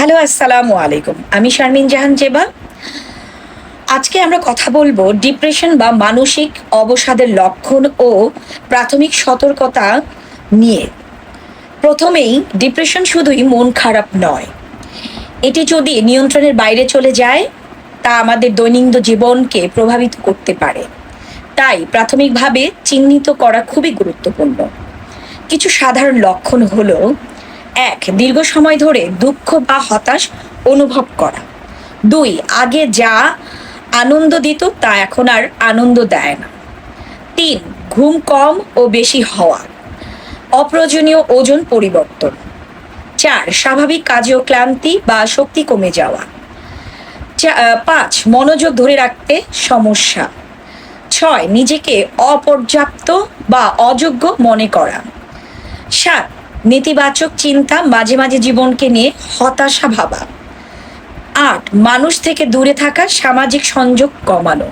Hello, আসসালামু আলাইকুম। আমি শারমিন জাহান জেবা আজকে আমরা কথা বলব ডিপ্রেশন বা মানসিক অবসাদের লক্ষণ ও প্রাথমিক সতর্কতা নিয়ে। প্রথমেই, ডিপ্রেশন শুধুই মন খারাপ নয়। এটি যদি নিয়ন্ত্রণের বাইরে চলে যায়, তা আমাদের দৈনন্দিন জীবনকে প্রভাবিত করতে পারে। তাই প্রাথমিকভাবে চিহ্নিত করা খুবই গুরুত্বপূর্ণ। কিছু সাধারণ লক্ষণ হলো এক, দীর্ঘ সময় ধরে দুঃখ বা হতাশ অনুভব করা। দুই, আগে যা আনন্দ দিত তা এখন আর আনন্দ দেয় না। তিন, ঘুম কম ও বেশি হওয়া। অপ্রয়োজনীয় ওজন পরিবর্তন। চার, স্বাভাবিক কাজেও ক্লান্তি বা শক্তি কমে যাওয়া। পাঁচ, মনোযোগ ধরে রাখতে সমস্যা। ছয়, নিজেকে অপর্যাপ্ত বা অযোগ্য মনে করা। সাত নেতিবাচক চিন্তা মাঝে মাঝে জীবনকে নিয়ে হতাশা ভাবা। আট, মানুষ থেকে দূরে থাকা, সামাজিক সংযোগ কমানো।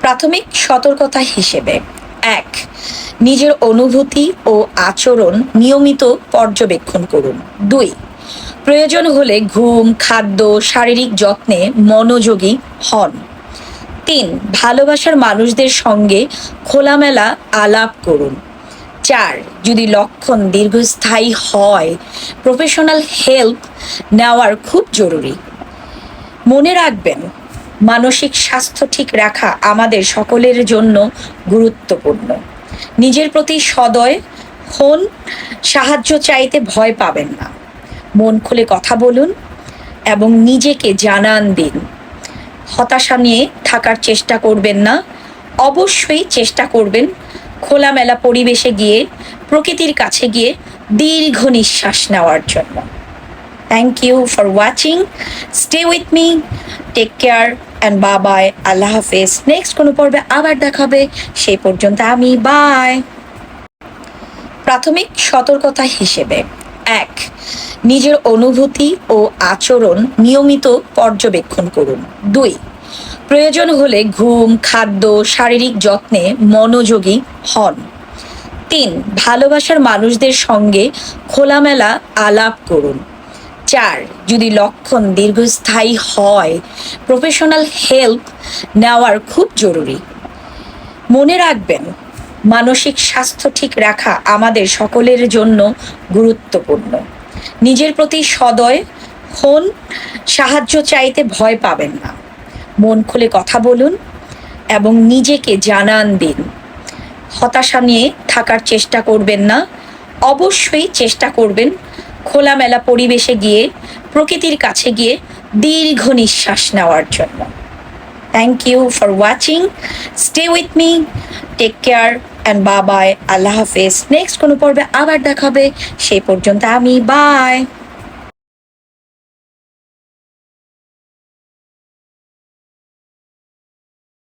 প্রাথমিক সতর্কতা হিসেবে। এক, নিজের অনুভূতি ও আচরণ নিয়মিত পর্যবেক্ষণ করুন। দুই, প্রয়োজন হলে ঘুম, খাদ্য, শারীরিক যত্নে মনোযোগী হন। তিন, ভালোবাসার মানুষদের সঙ্গে খোলামেলা আলাপ করুন। চার, যদি লক্ষণ দীর্ঘস্থায়ী হয় প্রফেশনাল হেল্প নেওয়ার খুব জরুরি। মনে রাখবেন, মানসিক স্বাস্থ্য ঠিক রাখা আমাদের সকলের জন্য গুরুত্বপূর্ণ। নিজের প্রতি সদয় হন, সাহায্য চাইতে ভয় পাবেন না। মন খুলে কথা বলুন এবং নিজেকে জানান দিন। হতাশা নিয়ে থাকার চেষ্টা করবেন না, অবশ্যই চেষ্টা করবেন খোলামেলা পরিবেশে গিয়ে, প্রকৃতির কাছে গিয়ে দীর্ঘ নিঃশ্বাস নেওয়ার জন্য। Thank you for watching stay with me take care and বা বাই আল্লাহ হাফেজ। নেক্সট কোনো পর্বে আবার দেখাবে সেই পর্যন্ত আমি বাই প্রাথমিক সতর্কতা হিসেবে। এক, নিজের অনুভূতি ও আচরণ নিয়মিত পর্যবেক্ষণ করুন। দুই প্রয়োজন হলে ঘুম, খাদ্য, শারীরিক যত্নে মনোযোগী হন। তিন, ভালোবাসার মানুষদের সঙ্গে খোলামেলা আলাপ করুন। চার, যদি লক্ষণ দীর্ঘস্থায়ী হয় প্রফেশনাল হেল্প নেওয়ার খুব জরুরি। মনে রাখবেন, মানসিক স্বাস্থ্য ঠিক রাখা আমাদের সকলের জন্য গুরুত্বপূর্ণ। নিজের প্রতি সদয় হন, সাহায্য চাইতে ভয় পাবেন না। মন খুলে কথা বলুন এবং নিজেকে জানান দিন। হতাশা নিয়ে থাকার চেষ্টা করবেন না। অবশ্যই চেষ্টা করবেন খোলামেলা পরিবেশে গিয়ে, প্রকৃতির কাছে গিয়ে দীর্ঘ নিঃশ্বাস নেওয়ার জন্য। Thank you for watching stay with me take care and বা বাই আল্লাহ হাফেজ। নেক্সট কোনো পর্বে আবার দেখাবে। সেই পর্যন্ত আমি বাই